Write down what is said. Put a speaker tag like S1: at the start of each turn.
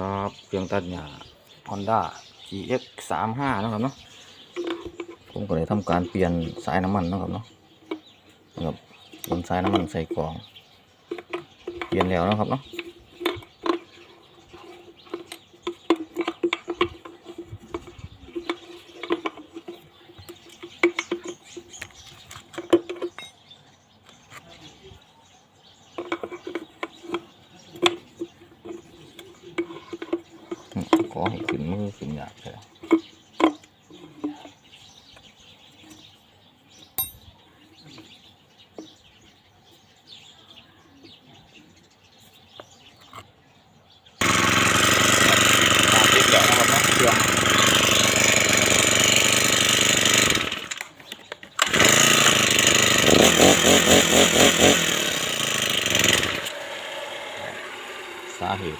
S1: ครับเครื่องตัดหญ้า Honda GX 3 5นะครับเนาะผมก็เลยทำการเปลี่ยนสายน้ำมันนะครับเนาะนะครับเปลี่ยนสายน้ำมันใส่กล่อง เปลี่ยนแล้วนะครับเนาะ ขอให้ขึ้นมือขึ้นอยากเลยาเหตุ